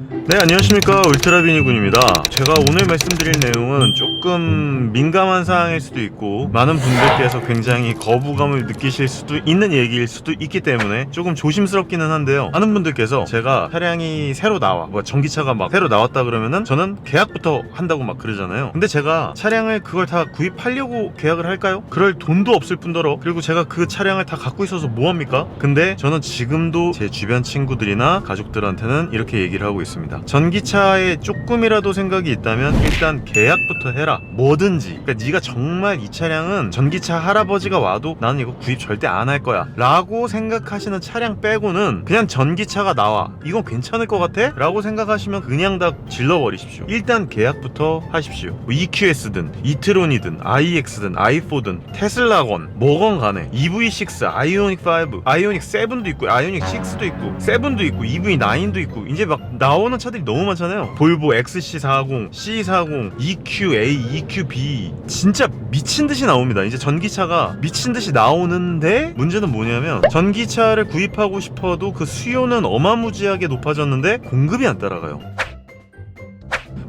Mm-hmm. 네 안녕하십니까 울트라비니군입니다 제가 오늘 말씀드릴 내용은 조금 민감한 사항일 수도 있고 많은 분들께서 굉장히 거부감을 느끼실 수도 있는 얘기일 수도 있기 때문에 조금 조심스럽기는 한데요 많은 분들께서 제가 차량이 새로 나와 뭐 전기차가 막 새로 나왔다 그러면은 저는 계약부터 한다고 막 그러잖아요 근데 제가 차량을 그걸 다 구입하려고 계약을 할까요? 그럴 돈도 없을 뿐더러 그리고 제가 그 차량을 다 갖고 있어서 뭐합니까? 근데 저는 지금도 제 주변 친구들이나 가족들한테는 이렇게 얘기를 하고 있습니다. 전기차에 조금이라도 생각이 있다면 일단 계약부터 해라. 뭐든지. 그러니까 네가 정말 이 차량은 전기차 할아버지가 와도 나는 이거 구입 절대 안 할 거야. 라고 생각하시는 차량 빼고는 그냥 전기차가 나와. 이건 괜찮을 것 같아? 라고 생각하시면 그냥 다 질러버리십시오. 일단 계약부터 하십시오. 뭐 EQS든 이트론이든 iX든 i4든 테슬라건 뭐건 간에 EV6, 아이오닉 5, 아이오닉 7도 있고 아이오닉 6도 있고 7도 있고 EV9도 있고 이제 막 나오는 차들이 너무 많잖아요. 볼보 XC40, C40, EQA, EQB 진짜 미친 듯이 나옵니다. 이제 전기차가 미친 듯이 나오는데 문제는 뭐냐면 전기차를 구입하고 싶어도 그 수요는 어마무지하게 높아졌는데 공급이 안 따라가요.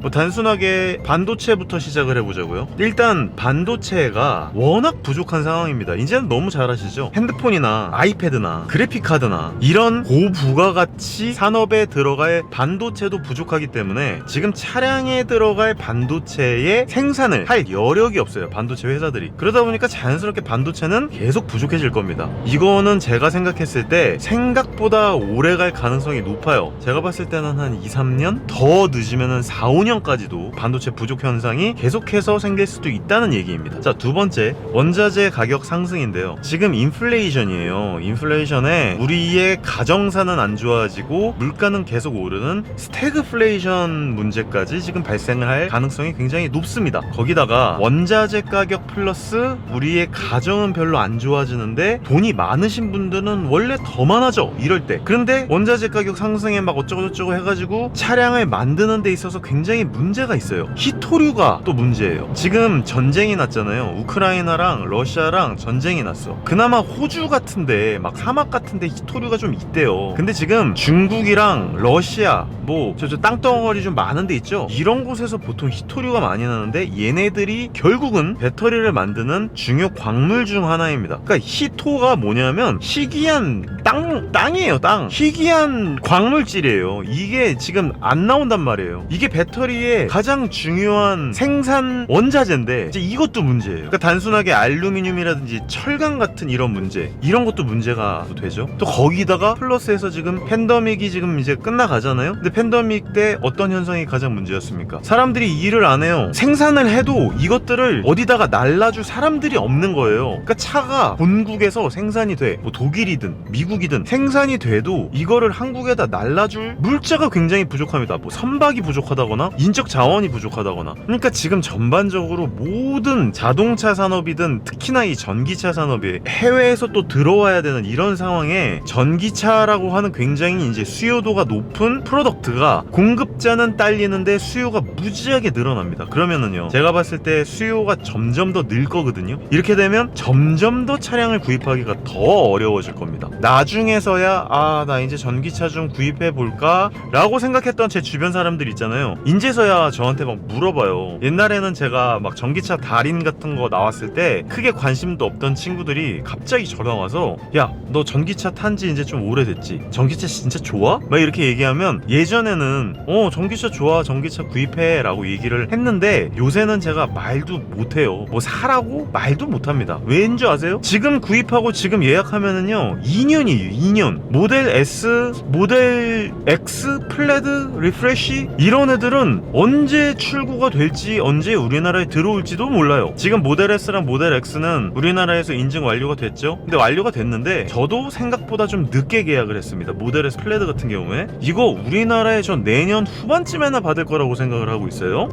뭐 단순하게 반도체부터 시작을 해보자고요. 일단 반도체가 워낙 부족한 상황입니다. 이제는 너무 잘 아시죠? 핸드폰이나 아이패드나 그래픽 카드나 이런 고부가 가치 산업에 들어갈 반도체도 부족하기 때문에 지금 차량에 들어갈 반도체의 생산을 할 여력이 없어요. 반도체 회사들이. 그러다 보니까 자연스럽게 반도체는 계속 부족해질 겁니다. 이거는 제가 생각했을 때 생각보다 오래 갈 가능성이 높아요. 제가 봤을 때는 한 2, 3년? 더 늦으면은 4, 5년 까지도 반도체 부족 현상이 계속해서 생길 수도 있다는 얘기입니다. 자, 두 번째, 원자재 가격 상승인데요. 지금 인플레이션이에요. 인플레이션에 우리의 가정사는 안 좋아지고 물가는 계속 오르는 스태그플레이션 문제까지 지금 발생을 할 가능성이 굉장히 높습니다. 거기다가 원자재 가격 플러스 우리의 가정은 별로 안 좋아지는데 돈이 많으신 분들은 원래 더 많아져. 이럴 때. 그런데 원자재 가격 상승에 막 어쩌고저쩌고 해가지고 차량을 만드는 데 있어서 굉장히 문제가 있어요. 히토류가 또 문제예요. 지금 전쟁이 났잖아요. 우크라이나랑 러시아랑 전쟁이 났어. 그나마 호주 같은데 막 사막 같은데 히토류가 좀 있대요. 근데 지금 중국이랑 러시아 뭐 저 저 땅덩어리 좀 많은 데 있죠. 이런 곳에서 보통 히토류가 많이 나는데 얘네들이 결국은 배터리를 만드는 중요 광물 중 하나입니다. 그러니까 히토가 뭐냐면 희귀한 땅 땅이에요. 땅. 희귀한 광물질이에요. 이게 지금 안 나온단 말이에요. 이게 배터리 의 가장 중요한 생산 원자재인데 이제 이것도 문제예요. 그러니까 단순하게 알루미늄이라든지 철강 같은 이런 문제 이런 것도 문제가 되죠. 또 거기다가 플러스해서 지금 팬더믹이 지금 이제 끝나가잖아요. 근데 팬더믹 때 어떤 현상이 가장 문제였습니까? 사람들이 일을 안 해요. 생산을 해도 이것들을 어디다가 날라줄 사람들이 없는 거예요. 그러니까 차가 본국에서 생산이 돼. 뭐 독일이든 미국이든 생산이 돼도 이거를 한국에다 날라줄 물자가 굉장히 부족합니다. 뭐 선박이 부족하다거나 인적 자원이 부족하다거나. 그러니까 지금 전반적으로 모든 자동차 산업이든 특히나 이 전기차 산업이 해외에서 또 들어와야 되는 이런 상황에 전기차라고 하는 굉장히 이제 수요도가 높은 프로덕트가 공급자는 딸리는데 수요가 무지하게 늘어납니다. 그러면은요. 제가 봤을 때 수요가 점점 더 늘 거거든요. 이렇게 되면 점점 더 차량을 구입하기가 더 어려워질 겁니다. 나중에서야 아, 나 이제 전기차 좀 구입해 볼까? 라고 생각했던 제 주변 사람들 있잖아요. 인제 서야 저한테 막 물어봐요. 옛날에는 제가 막 전기차 달인 같은 거 나왔을 때 크게 관심도 없던 친구들이 갑자기 저랑 와서 야, 너 전기차 탄 지 이제 좀 오래됐지? 전기차 진짜 좋아? 막 이렇게 얘기하면 예전에는 어, 전기차 좋아. 전기차 구입해. 라고 얘기를 했는데 요새는 제가 말도 못해요. 뭐 사라고 말도 못합니다. 줄 아세요? 지금 구입하고 지금 예약하면은요 2년이에요 2년 모델 S 모델 X 플레드 리프레쉬 이런 애들은 언제 출고가 될지 언제 우리나라에 들어올지도 몰라요. 지금 모델 S랑 모델 X는 우리나라에서 인증 완료가 됐죠? 근데 완료가 됐는데 저도 생각보다 좀 늦게 계약을 했습니다. 모델 S 플레드 같은 경우에. 이거 우리나라에 전 내년 후반쯤에나 받을 거라고 생각을 하고 있어요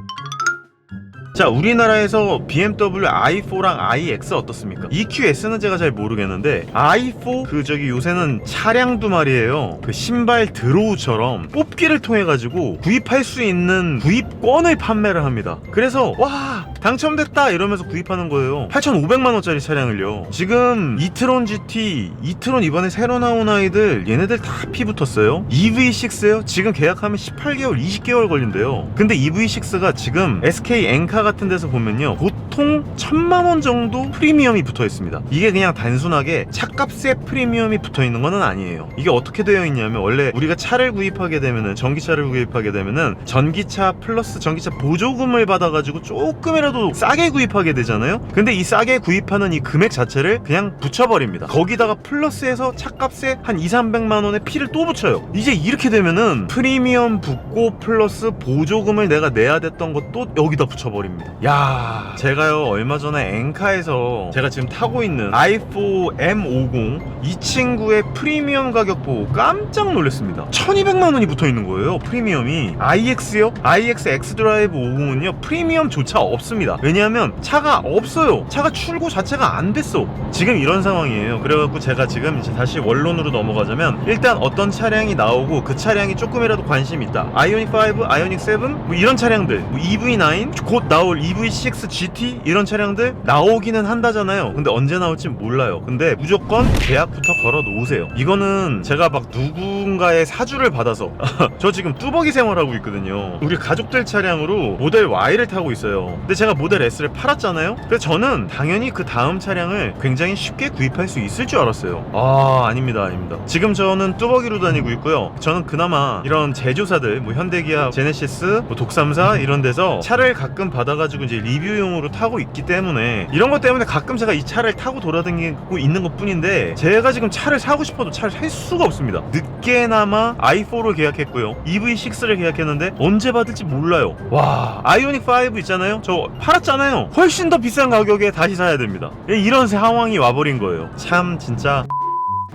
자 우리나라에서 BMW i4랑 iX 어떻습니까? EQS는 제가 잘 모르겠는데 i4 그 저기 요새는 차량도 말이에요 그 신발 드로우처럼 뽑기를 통해 가지고 구입할 수 있는 구입권을 판매를 합니다 그래서 와 당첨됐다 이러면서 구입하는 거예요. 8,500만 원짜리 차량을요. 지금 이트론 GT 이트론 이번에 새로 나온 아이들 얘네들 다 피 붙었어요. EV6요. 지금 계약하면 18개월 20개월 걸린대요. 근데 EV6가 지금 SK 엔카 같은 데서 보면요. 보통 1000만 원 정도 프리미엄이 붙어 있습니다. 이게 그냥 단순하게 차값에 프리미엄이 붙어 있는 거는 아니에요. 이게 어떻게 되어 있냐면 원래 우리가 차를 구입하게 되면은 전기차를 구입하게 되면은 전기차 플러스 전기차 보조금을 받아가지고 조금이라도 싸게 구입하게 되잖아요? 근데 이 싸게 구입하는 이 금액 자체를 그냥 붙여버립니다. 거기다가 플러스해서 차값에 한 2, 300만 원의 피를 또 붙여요. 이제 이렇게 되면은 프리미엄 붙고 플러스 보조금을 내가 내야 됐던 것도 여기다 붙여버립니다. 야 제가요 얼마 전에 엔카에서 제가 지금 타고 있는 i4 M50 이 친구의 프리미엄 가격 보고 깜짝 놀랐습니다. 1200만 원이 붙어 있는 거예요 프리미엄이. iX요? iX X드라이브 50은요 프리미엄조차 없습 니다. 왜냐하면 차가 없어요. 차가 출고 자체가 안 됐어. 지금 이런 상황이에요. 그래갖고 제가 지금 이제 다시 원론으로 넘어가자면 일단 어떤 차량이 나오고 그 차량이 조금이라도 관심이 있다. 아이오닉 5, 아이오닉 7 뭐 이런 차량들. 뭐 EV9 곧 나올 EV6 GT 이런 차량들 나오기는 한다잖아요. 근데 언제 나올지 몰라요. 근데 무조건 계약부터 걸어 놓으세요. 이거는 제가 막 누군가의 사주를 받아서 저 지금 뚜벅이 생활하고 있거든요. 우리 가족들 차량으로 모델 Y를 타고 있어요. 근데 제가 모델 S를 팔았잖아요? 그래서 저는 당연히 그 다음 차량을 굉장히 쉽게 구입할 수 있을 줄 알았어요. 아 아닙니다 아닙니다. 지금 저는 뚜벅이로 다니고 있고요. 저는 그나마 이런 제조사들 뭐 현대기아 제네시스 뭐 독삼사 이런 데서 차를 가끔 받아가지고 이제 리뷰용으로 타고 있기 때문에 이런 것 때문에 가끔 제가 이 차를 타고 돌아다니고 있는 것 뿐인데 제가 지금 차를 사고 싶어도 차를 살 수가 없습니다. 늦게나마 i4를 계약했고요. EV6를 계약했는데 언제 받을지 몰라요. 와 아이오닉 5 있잖아요? 저 팔았잖아요. 훨씬 더 비싼 가격에 다시 사야 됩니다. 예, 이런 상황이 와버린 거예요. 참 진짜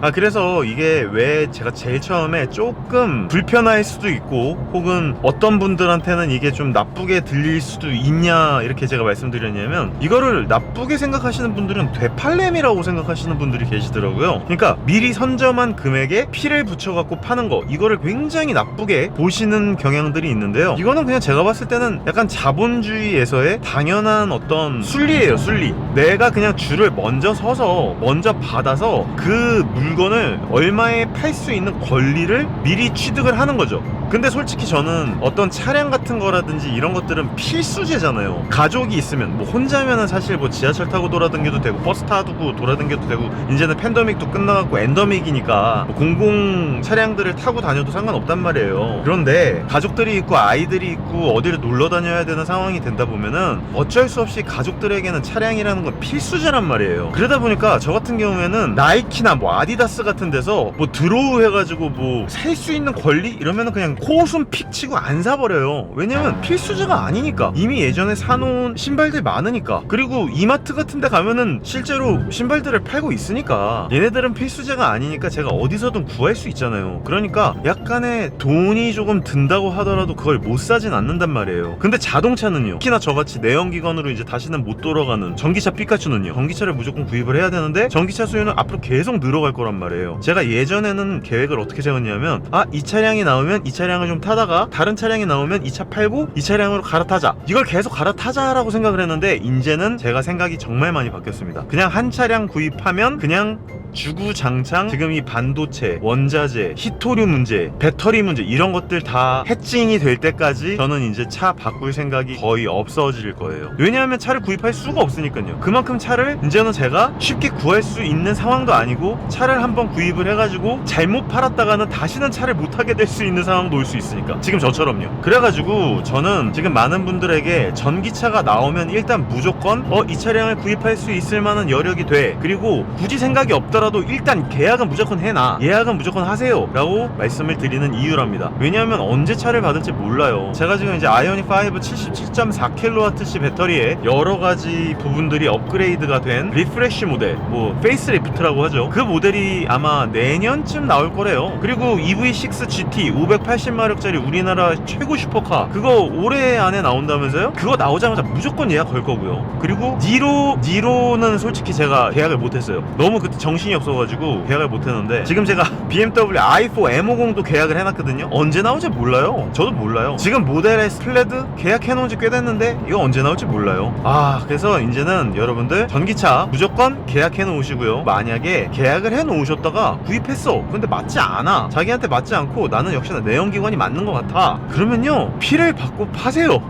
아 그래서 이게 왜 제가 제일 처음에 조금 불편할 수도 있고 혹은 어떤 분들한테는 이게 좀 나쁘게 들릴 수도 있냐 이렇게 제가 말씀드렸냐면 이거를 나쁘게 생각하시는 분들은 되팔렘이라고 생각하시는 분들이 계시더라고요. 그러니까 미리 선점한 금액에 피를 붙여갖고 파는 거 이거를 굉장히 나쁘게 보시는 경향들이 있는데요. 이거는 그냥 제가 봤을 때는 약간 자본주의에서의 당연한 어떤 순리예요 순리. 내가 그냥 줄을 먼저 서서 먼저 받아서 그 물건 을 얼마에 팔 수 있는 권리를 미리 취득을 하는 거죠. 근데 솔직히 저는 어떤 차량 같은 거라든지 이런 것들은 필수제잖아요. 가족이 있으면 뭐 혼자면은 사실 뭐 지하철 타고 돌아다녀도 되고 버스 타고 돌아다녀도 되고 이제는 팬데믹도 끝나갖고 엔더믹이니까 뭐 공공 차량들을 타고 다녀도 상관없단 말이에요. 그런데 가족들이 있고 아이들이 있고 어디를 놀러 다녀야 되는 상황이 된다 보면은 어쩔 수 없이 가족들에게는 차량이라는 건 필수제란 말이에요. 그러다 보니까 저 같은 경우에는 나이키나 뭐 아디다스 같은 데서 뭐 드로우 해가지고 뭐 살 수 있는 권리 이러면은 그냥 코웃음 픽 치고 안 사버려요. 왜냐면 필수제가 아니니까 이미 예전에 사놓은 신발들 많으니까 그리고 이마트 같은 데 가면은 실제로 신발들을 팔고 있으니까 얘네들은 필수제가 아니니까 제가 어디서든 구할 수 있잖아요. 그러니까 약간의 돈이 조금 든다고 하더라도 그걸 못 사진 않는단 말이에요. 근데 자동차는요. 특히나 저같이 내연기관으로 이제 다시는 못 돌아가는 전기차 피카츄는요. 전기차를 무조건 구입을 해야 되는데 전기차 수요는 앞으로 계속 늘어갈 거란 말이에요. 제가 예전에는 계획을 어떻게 세웠냐면 아 이 차량이 나오면 이 차량 을 좀 타다가 다른 차량이 나오면 이 차 팔고 이 차량으로 갈아타자. 이걸 계속 갈아타자라고 생각을 했는데 이제는 제가 생각이 정말 많이 바뀌었습니다. 그냥 한 차량 구입하면 그냥 주구장창 지금 이 반도체, 원자재, 히토류 문제, 배터리 문제 이런 것들 다 해칭이 될 때까지 저는 이제 차 바꿀 생각이 거의 없어질 거예요. 왜냐하면 차를 구입할 수가 없으니까요. 그만큼 차를 이제는 제가 쉽게 구할 수 있는 상황도 아니고 차를 한번 구입을 해가지고 잘못 팔았다가는 다시는 차를 못 타게 될 수 있는 상황도 올 수 있으니까 지금 저처럼요. 그래가지고 저는 지금 많은 분들에게 전기차가 나오면 일단 무조건 어 이 차량을 구입할 수 있을 만한 여력이 돼. 그리고 굳이 생각이 없 더라도 일단 계약은 무조건 해놔. 예약은 무조건 하세요. 라고 말씀을 드리는 이유랍니다. 왜냐하면 언제 차를 받을지 몰라요. 제가 지금 이제 아이오닉 5 77.4kWh 배터리에 여러 가지 부분들이 업그레이드가 된 리프레쉬 모델, 뭐 페이스리프트라고 하죠. 그 모델이 아마 내년쯤 나올 거래요. 그리고 EV6 GT 270마력짜리 우리나라 최고 슈퍼카 그거 올해 안에 나온다면서요? 그거 나오자마자 무조건 예약 걸 거고요. 그리고 니로 니로는 솔직히 제가 계약을 못했어요. 너무 그때 정신 이 없어가지고 계약을 못했는데 지금 제가 BMW i4 M50도 계약을 해놨거든요. 언제 나올지 몰라요. 저도 몰라요. 지금 모델 S 플레드 계약해놓은 지 꽤 됐는데 이거 언제 나올지 몰라요. 아 그래서 이제는 여러분들 전기차 무조건 계약해 놓으시고요. 만약에 계약을 해 놓으셨다가 구입했어. 근데 맞지 않아. 자기한테 맞지 않고 나는 역시나 내연기관이 맞는 것 같아. 그러면요 피를 받고 파세요.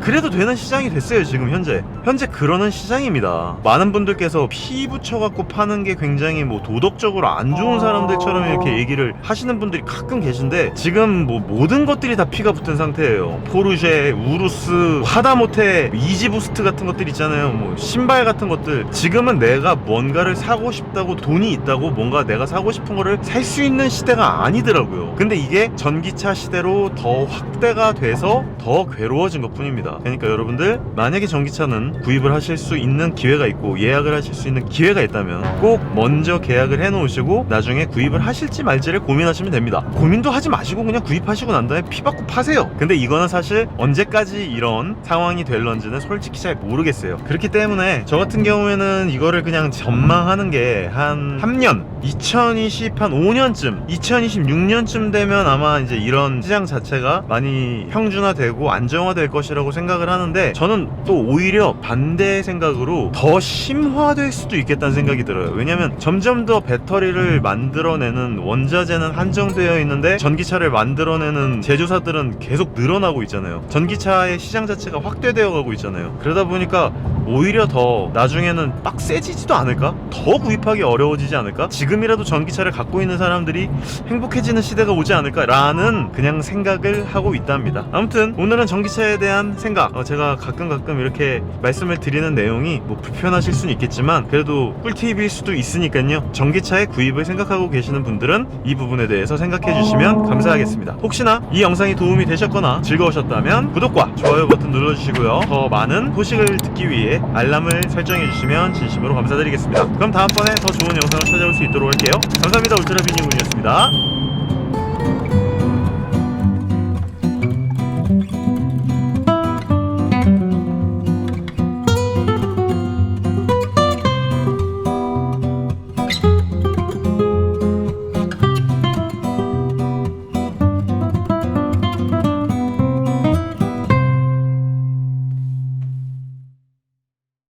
그래도 되는 시장이 됐어요 지금 현재 현재 그러는 시장입니다. 많은 분들께서 피 붙여갖고 파는 게 굉장히 뭐 도덕적으로 안 좋은 사람들처럼 이렇게 얘기를 하시는 분들이 가끔 계신데 지금 뭐 모든 것들이 다 피가 붙은 상태예요. 포르쉐, 우루스, 하다못해 이지부스트 같은 것들 있잖아요. 뭐 신발 같은 것들. 지금은 내가 뭔가를 사고 싶다고 돈이 있다고 뭔가 내가 사고 싶은 거를 살 수 있는 시대가 아니더라고요. 근데 이게 전기차 시대로 더 확대가 돼서 더 괴로워진 것 뿐입니다. 그러니까 여러분들 만약에 전기차는 구입을 하실 수 있는 기회가 있고 예약을 하실 수 있는 기회가 있다면 꼭 먼저 계약을 해 놓으시고 나중에 구입을 하실지 말지를 고민하시면 됩니다. 고민도 하지 마시고 그냥 구입하시고 난 다음에 피 받고 파세요. 근데 이거는 사실 언제까지 이런 상황이 될런지는 솔직히 잘 모르겠어요. 그렇기 때문에 저 같은 경우에는 이거를 그냥 전망하는 게 한 3년 2020 한 5년쯤 2026년쯤 되면 아마 이제 이런 시장 자체가 많이 평준화되고 안정화될 것이라고 생각을 하는데 저는 또 오히려 반대 생각으로 더 심화될 수도 있겠다는 생각이 들어요 왜냐면 점점 더 배터리를 만들어내는 원자재는 한정되어 있는데 전기차를 만들어내는 제조사들은 계속 늘어나고 있잖아요 전기차의 시장 자체가 확대되어 가고 있잖아요 그러다 보니까 오히려 더 나중에는 빡세지지도 않을까? 더 구입하기 어려워지지 않을까? 지금이라도 전기차를 갖고 있는 사람들이 행복해지는 시대가 오지 않을까라는 그냥 생각을 하고 있답니다. 아무튼 오늘은 전기차에 대한 생각 어, 제가 가끔 가끔 이렇게 말씀을 드리는 내용이 뭐 불편하실 수는 있겠지만 그래도 꿀팁일 수도 있으니까요. 전기차의 구입을 생각하고 계시는 분들은 이 부분에 대해서 생각해 주시면 감사하겠습니다. 혹시나 이 영상이 도움이 되셨거나 즐거우셨다면 구독과 좋아요 버튼 눌러주시고요. 더 많은 소식을 듣기 위해 알람을 설정해 주시면 진심으로 감사드리겠습니다. 그럼 다음번에 더 좋은 영상을 찾아올 수 있도록 할게요. 감사합니다. 울트라비니군이었습니다.